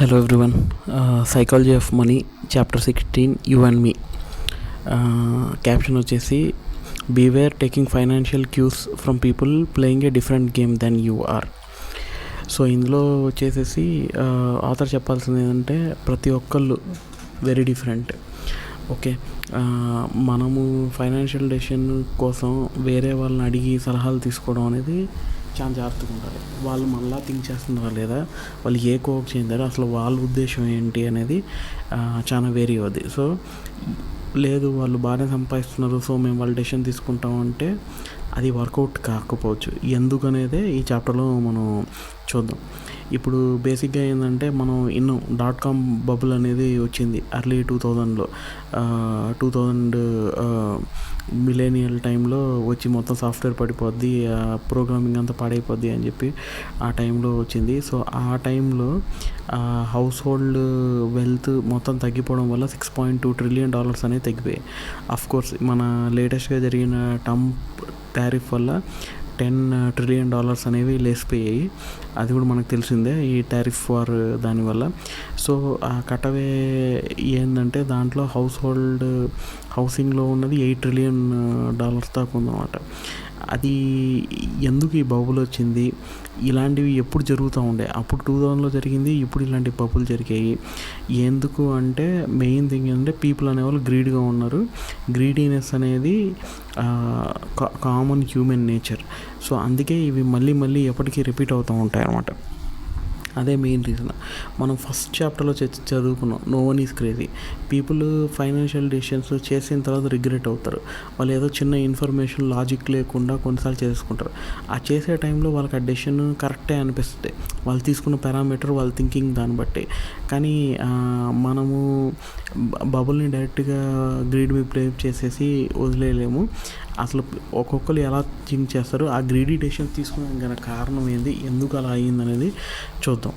Hello everyone psychology of money chapter sixteen 16, and me caption వచ్చేసి beware taking financial cues from people playing a different game than you are so ఇందులో వచ్చేసేసి uh, author చెప్పాల్సింది ఏంటంటే ప్రతి ఒక్కళ్ళు very different okay మనము financial decision కోసం వేరే వాళ్ళని అడిగి సలహాలు తీసుకోవడం అనేది చాలా జాగ్రత్తగా ఉండాలి వాళ్ళు మళ్ళా థింక్ చేస్తున్నారా లేదా? వాళ్ళు ఏ కోక్ చెందారు అసలు వాళ్ళ ఉద్దేశం ఏంటి అనేది చాలా వేరీ అవుద్ది. సో లేదు వాళ్ళు బాగానే సంపాదిస్తున్నారు. సో మేము వాళ్ళ డెసిషన్ తీసుకుంటాం అంటే అది వర్కౌట్ కాకపోవచ్చు. ఎందుకనేదే ఈ చాప్టర్లో మనం చూద్దాం. ఇప్పుడు బేసిక్గా ఏంటంటే మనం ఇన్నో డాట్ కామ్ బబుల్ అనేది వచ్చింది అర్లీ టూ థౌజండ్లో టూ థౌజండ్ మిలేనియల్ టైంలో వచ్చి మొత్తం సాఫ్ట్వేర్ పడిపోద్ది ప్రోగ్రామింగ్ అంతా పాడైపోద్ది అని చెప్పి ఆ టైంలో వచ్చింది. సో ఆ టైంలో హౌస్ హోల్డ్ వెల్త్ మొత్తం తగ్గిపోవడం వల్ల six point two trillion dollars అనేవి తగ్గిపోయాయి. అఫ్ కోర్స్ మన లేటెస్ట్గా జరిగిన టంప్ టారిఫ్ వల్ల టెన్ ట్రిలియన్ డాలర్స్ అనేవి లేసిపోయాయి అది కూడా మనకు తెలిసిందే ఈ టారిఫ్ వార్ దానివల్ల. సో ఆ కటవే ఏంటంటే దాంట్లో హౌస్ హోల్డ్ హౌసింగ్లో ఉన్నది ఎయిట్ ట్రిలియన్ డాలర్స్ దాకా ఉందన్నమాట. అది ఎందుకు ఈ బబుల్ వచ్చింది? ఇలాంటివి ఎప్పుడు జరుగుతూ ఉండే? అప్పుడు టూ థౌజండ్లో జరిగింది ఇప్పుడు ఇలాంటి బబుల్ జరిగాయి. ఎందుకు అంటే మెయిన్ థింగ్ ఏంటంటే పీపుల్ అనేవాళ్ళు గ్రీడ్గా ఉన్నారు. గ్రీడీనెస్ అనేది కామన్ హ్యూమన్ నేచర్. సో అందుకే ఇవి మళ్ళీ మళ్ళీ ఎప్పటికీ రిపీట్ అవుతూ ఉంటాయి అన్నమాట అదే మెయిన్ రీజన్ మనం ఫస్ట్ చాప్టర్లో చదువుకున్నాం. No one is crazy people financial decisions చేసిన తర్వాత రిగ్రెట్ అవుతారు. వాళ్ళు ఏదో చిన్న ఇన్ఫర్మేషన్ లాజిక్ లేకుండా కొన్నిసార్లు చేసుకుంటారు. ఆ చేసే టైంలో వాళ్ళకి ఆ డెసిషన్ కరెక్టే అనిపిస్తుంది. వాళ్ళు తీసుకున్న పారామీటర్ వాళ్ళ థింకింగ్ దాన్ని బట్టి. కానీ మనము బబుల్ని డైరెక్ట్గా గ్రీడ్ మీద ప్లే చేసేసి వదిలేయలేము. అసలు ఒక్కొక్కరు ఎలా థింక్ చేస్తారు ఆ గ్రీడీ డెసిషన్ తీసుకునే గల కారణం ఏంది? ఎందుకు అలా అయ్యిందనేది చూద్దాం.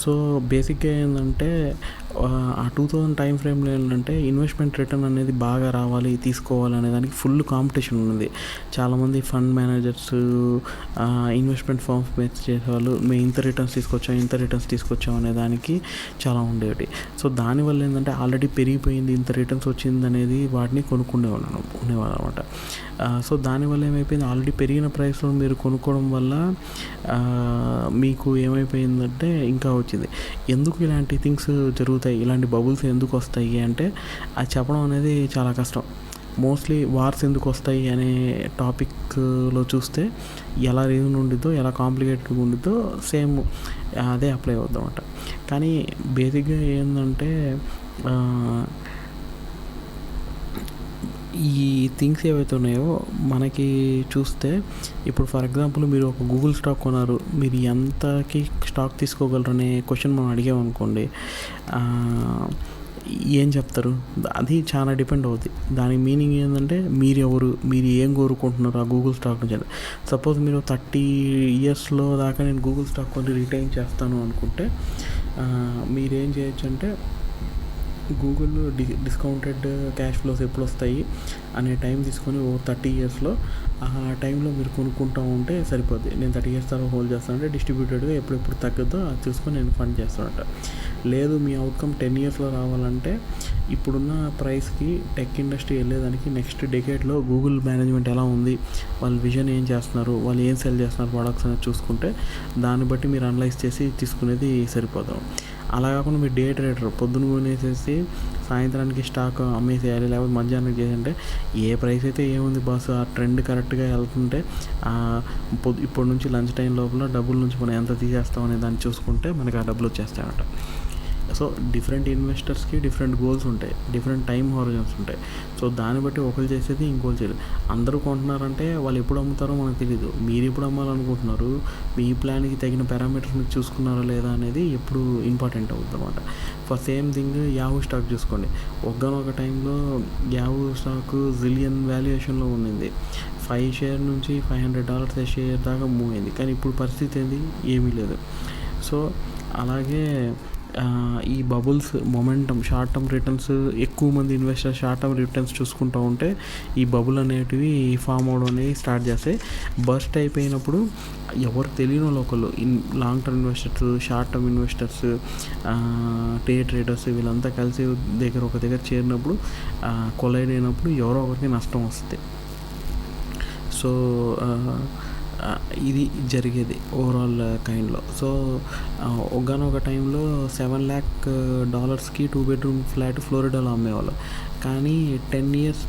సో బేసిక్గా ఏంటంటే ఆ, టూ థౌజండ్ టైం ఫ్రేమ్లో ఏంటంటే ఇన్వెస్ట్మెంట్ రిటర్న్ అనేది బాగా రావాలి తీసుకోవాలి అనే దానికి ఫుల్ కాంపిటీషన్ ఉంది చాలామంది fund managers investment firms base చేసేవాళ్ళు మేము ఇంత రిటర్న్స్ తీసుకొచ్చాం ఇంత రిటర్న్స్ తీసుకొచ్చాం అనే దానికి చాలా ఉండేవి. సో దానివల్ల ఏంటంటే ఆల్రెడీ పెరిగిపోయింది ఇంత రిటర్న్స్ వచ్చింది అనేది వాటిని కొనుక్కునేవాళ్ళు ఉండేవాళ్ళు అనమాట సో దానివల్ల ఏమైపోయింది? ఆల్రెడీ పెరిగిన ప్రైస్లో మీరు కొనుక్కోవడం వల్ల మీకు ఏమైపోయిందంటే ఇంకా వచ్చింది. ఎందుకు ఇలాంటి థింగ్స్ తగులుతాయి ఇలాంటి బబుల్స్ ఎందుకు వస్తాయి అంటే అది చెప్పడం అనేది చాలా కష్టం. మోస్ట్లీ వార్స్ ఎందుకు వస్తాయి అనే టాపిక్లో చూస్తే ఎలా రీజన్ ఉండిద్దో ఎలా కాంప్లికేటెడ్గా ఉండిద్దో సేమ్ అదే అప్లై అవుద్దామట కానీ బేసిక్గా ఏంటంటే ఈ థింగ్స్ ఏవైతే ఉన్నాయో మనకి చూస్తే ఇప్పుడు ఫర్ ఎగ్జాంపుల్ మీరు ఒక గూగుల్ స్టాక్ కొన్నారు మీరు ఎంతకి స్టాక్ తీసుకోగలరు అనే క్వశ్చన్ మనం అడిగామనుకోండి ఏం చెప్తారు? అది చాలా డిపెండ్ అవుతుంది దాని మీనింగ్ ఏంటంటే మీరు ఎవరు మీరు ఏం కోరుకుంటున్నారు ఆ గూగుల్ స్టాక్ నుంచి సపోజ్ మీరు థర్టీ ఇయర్స్లో దాకా నేను గూగుల్ స్టాక్ కొని రిటైన్ చేస్తాను అనుకుంటే మీరేం చేయొచ్చు అంటే Google D discounted cash flows ఎప్పుడు వస్తాయి అనే టైం తీసుకొని ఓ థర్టీ ఇయర్స్లో ఆ టైంలో మీరు కొనుక్కుంటూ ఉంటే సరిపోద్ది. నేను థర్టీ ఇయర్స్ తర్వాత హోల్డ్ చేస్తానంటే డిస్ట్రిబ్యూటెడ్గా ఎప్పుడెప్పుడు తగ్గదో అది చూసుకొని నేను ఫండ్ చేస్తానంట. లేదు మీ అవుట్కమ్ టెన్ ఇయర్స్లో రావాలంటే ఇప్పుడున్న ప్రైస్కి టెక్ ఇండస్ట్రీ వెళ్ళేదానికి నెక్స్ట్ డెకేట్లో గూగుల్ మేనేజ్మెంట్ ఎలా ఉంది వాళ్ళ విజన్ ఏం చేస్తున్నారు వాళ్ళు ఏం సెల్ చేస్తున్నారు ప్రొడక్ట్స్ అనేది చూసుకుంటే దాన్ని బట్టి మీరు అనలైజ్ చేసి తీసుకునేది సరిపోతాం అలా కాకుండా మీరు డే ట్రేడర్ పొద్దున కొనేసేసి సాయంత్రానికి స్టాక్ అమ్మేసేయాలి లేకపోతే మధ్యాహ్నం చేసంటే ఏ ప్రైస్ అయితే ఏముంది బాస్? ఆ ట్రెండ్ కరెక్ట్గా వెళ్తుంటే పొద్దు ఇప్పటి నుంచి లంచ్ టైం లోపల డబ్బుల నుంచి మనం ఎంత తీసేస్తాం అనే దాన్ని చూసుకుంటే మనకి ఆ డబ్బులు వచ్చేస్తాయన్నమాట. సో డిఫరెంట్ ఇన్వెస్టర్స్కి డిఫరెంట్ గోల్స్ ఉంటాయి. డిఫరెంట్ టైం హారిజన్స్ ఉంటాయి. సో దాన్ని బట్టి ఒకరు చేసేది ఇంకోరు చేయలేదు అందరూ కొంటున్నారంటే వాళ్ళు ఎప్పుడు అమ్ముతారో మనకు తెలియదు మీరు ఎప్పుడు అమ్మాలనుకుంటున్నారు? మీ ప్లాన్కి తగిన పారామీటర్స్ మీరు చూసుకున్నారా లేదా అనేది ఎప్పుడు ఇంపార్టెంట్ అవుతుంది అనమాట for same thing Yahoo stock చూసుకోండి ఒక్కనొక టైంలో యాహూ స్టాక్ జిలియన్ వాల్యుయేషన్లో ఉండింది ఫైవ్ షేర్ నుంచి ఫైవ్ హండ్రెడ్ డాలర్స్ షేర్ దాకా మూవ్ అయింది. కానీ ఇప్పుడు పరిస్థితి ఏంది? ఏమీ లేదు. సో అలాగే ఈ bubbles momentum short term returns ఎక్కువ మంది ఇన్వెస్టర్ షార్ట్ టర్మ్ రిటర్న్స్ చూసుకుంటూ ఉంటే ఈ బబుల్ అనేటివి ఫామ్ అవడం అనేది స్టార్ట్ చేస్తాయి. బస్ట్ అయిపోయినప్పుడు ఎవరు తెలియని వాళ్ళు ఒకళ్ళు in long term investors short term investors day traders వీళ్ళంతా కలిసి దగ్గర ఒక దగ్గర చేరినప్పుడు కొలైడ్ అయినప్పుడు ఎవరో ఒకరికి నష్టం వస్తుంది. సో ఇది జరిగేది ఓవరాల్ కైండ్లో సో ఒకనొక టైంలో సెవెన్ ల్యాక్ డాలర్స్కి టూ బెడ్రూమ్ ఫ్లాట్ ఫ్లోరిడాలో అమ్మేవాళ్ళు. కానీ టెన్ ఇయర్స్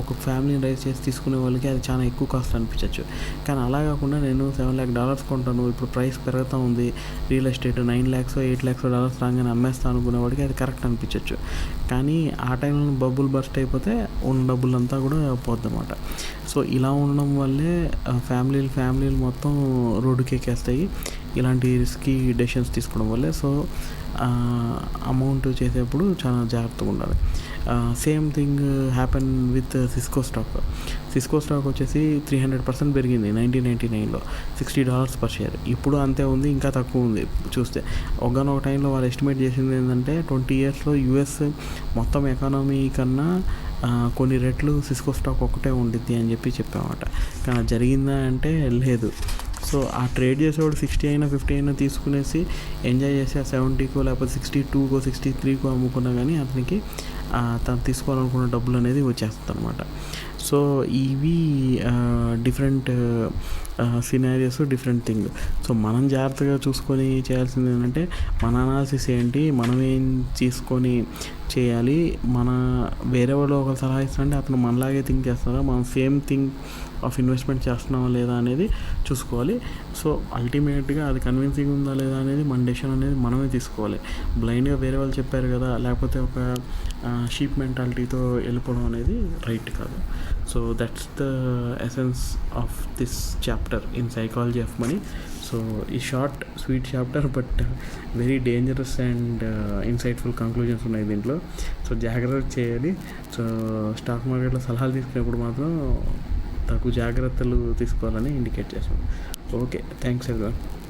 ఒక ఫ్యామిలీని రైస్ చేసి తీసుకునే వాళ్ళకి అది చాలా ఎక్కువ కాస్ట్ అనిపించవచ్చు కానీ అలా కాకుండా నేను సెవెన్ ల్యాక్ డాలర్స్ కొంటాను. ఇప్పుడు ప్రైస్ పెరుగుతూ ఉంది. Real estate nine lakhs eight lakhs dollars రాగానే అమ్మేస్తాను అనుకునేవాడికి అది కరెక్ట్ అనిపించవచ్చు కానీ ఆ టైంలో బబుల్ బస్ట్ అయిపోతే ఉన్న డబ్బులంతా కూడా పోద్దన్నమాట. సో ఇలా ఉండడం వల్లే ఫ్యామిలీలు ఫ్యామిలీలు మొత్తం రోడ్డుకెక్కేస్తాయి ఇలాంటి రిస్కీ డెసిషన్స్ తీసుకోవడం వల్లే. సో అమౌంట్ చేసేప్పుడు చాలా జాగ్రత్తగా ఉండాలి. Same thing happen with Cisco stock Cisco stock వచ్చేసి త్రీ హండ్రెడ్ పర్సెంట్ పెరిగింది నైన్టీన్ నైంటీ నైన్లో సిక్స్టీ డాలర్స్ పర్ షేర్ ఇప్పుడు అంతే ఉంది ఇంకా తక్కువ ఉంది. చూస్తే ఒకనొక టైంలో వాళ్ళు ఎస్టిమేట్ చేసింది ఏంటంటే ట్వంటీ ఇయర్స్లో యూఎస్ మొత్తం ఎకానమీ కన్నా కొన్ని రెట్లు సిస్కో స్టాక్ ఒకటే ఉండిద్ది అని చెప్పి చెప్పామట కానీ జరిగిందా అంటే లేదు. సో ఆ ట్రేడ్ చేసేవాడు సిక్స్టీ అయినా ఫిఫ్టీ అయినా తీసుకునేసి ఎంజాయ్ చేసి ఆ సెవెంటీకో లేకపోతే సిక్స్టీ టూకో సిక్స్టీ త్రీకో అమ్ముకున్నా కానీ అతనికి తను తీసుకోవాలనుకున్న డబ్బులు అనేది వచ్చేస్తుంది అనమాట సో ఇవి different scenarios different thing so మనం జాగ్రత్తగా చూసుకొని చేయాల్సింది ఏంటంటే మన అనాలిసిస్ ఏంటి మనం ఏం తీసుకొని చేయాలి మన వేరే వాళ్ళు ఒక సలహా ఇస్తారంటే అతను మనలాగే థింక్ చేస్తారా మనం సేమ్ థింగ్ ఆఫ్ ఇన్వెస్ట్మెంట్ చేస్తున్నామా లేదా అనేది చూసుకోవాలి. సో అల్టిమేట్గా అది కన్విన్సింగ్ ఉందా లేదా అనేది మన డెసిషన్ అనేది మనమే తీసుకోవాలి. బ్లైండ్గా వేరే వాళ్ళు చెప్పారు కదా లేకపోతే ఒక షీప్ మెంటాలిటీతో వెళ్ళిపోవడం అనేది రైట్ కాదు. So that's the essence of this chapter in psychology of money so ఈ short sweet chapter but very dangerous and insightful conclusions ఉన్నాయి దీంట్లో. సో జాగ్రత్త చేయాలి సో స్టాక్ మార్కెట్లో సలహాలు తీసుకునేప్పుడు మాత్రం తగు జాగ్రత్తలు తీసుకోవాలని ఇండికేట్ చేస్తాను ఓకే థ్యాంక్స్ ఎవరి